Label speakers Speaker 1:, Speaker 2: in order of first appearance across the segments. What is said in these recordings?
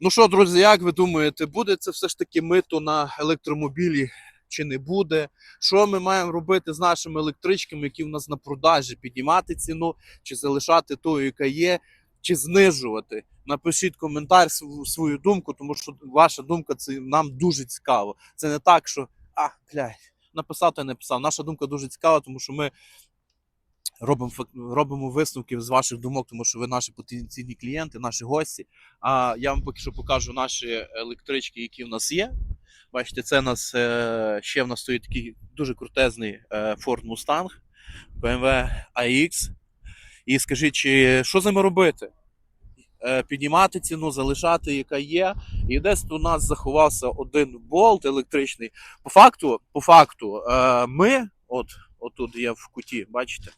Speaker 1: Ну що, друзі, як ви думаєте, буде це все ж таки мито на електромобілі чи не буде? Що ми маємо робити з нашими електричками, які в нас на продажі? Піднімати ціну, чи залишати ту, яка є, чи знижувати? Напишіть коментар свою думку, тому що ваша думка це нам дуже цікаво. Це не так, що а, блядь, написав та написав. Наша думка дуже цікава, тому що ми робимо робимо висновки з ваших думок, тому що ви наші потенційні клієнти, наші гості. А я вам поки що покажу наші електрички, які в нас є. Бачите, це у нас е, ще в нас стоїть такий дуже крутезний е, Ford Mustang, BMW AX. І скажіть, чи що з ними робити? Е, піднімати ціну, залишати, яка є. І десь у нас заховався один болт електричний. По факту, по факту, ми, от, отут є в куті, бачите,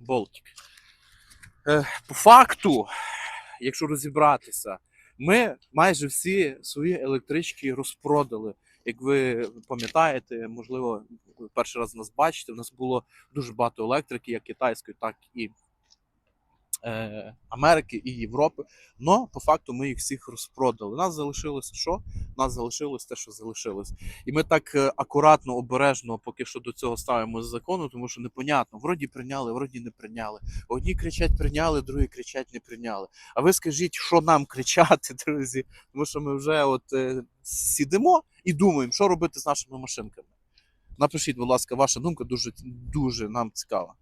Speaker 1: болтик. Е, по факту, якщо розібратися, ми майже всі свої електрички розпродали. Як ви пам'ятаєте, можливо, перший раз нас бачите, у нас було дуже багато електрики, як китайської, так і е, Америки і Європи. Но по факту ми їх всіх розпродали. Нас залишилося що? Нас залишилось те, що залишилось. І ми так е, акуратно, обережно поки що до цього ставимо з закону, тому що непонятно. Вроді прийняли, вроді не прийняли. Одні кричать прийняли, другі кричать не прийняли. А ви скажіть, що нам кричати, друзі? Тому що ми вже от е, сидимо і думаємо, що робити з нашими машинками. Напишіть, будь ласка, ваша думка дуже, дуже нам цікава.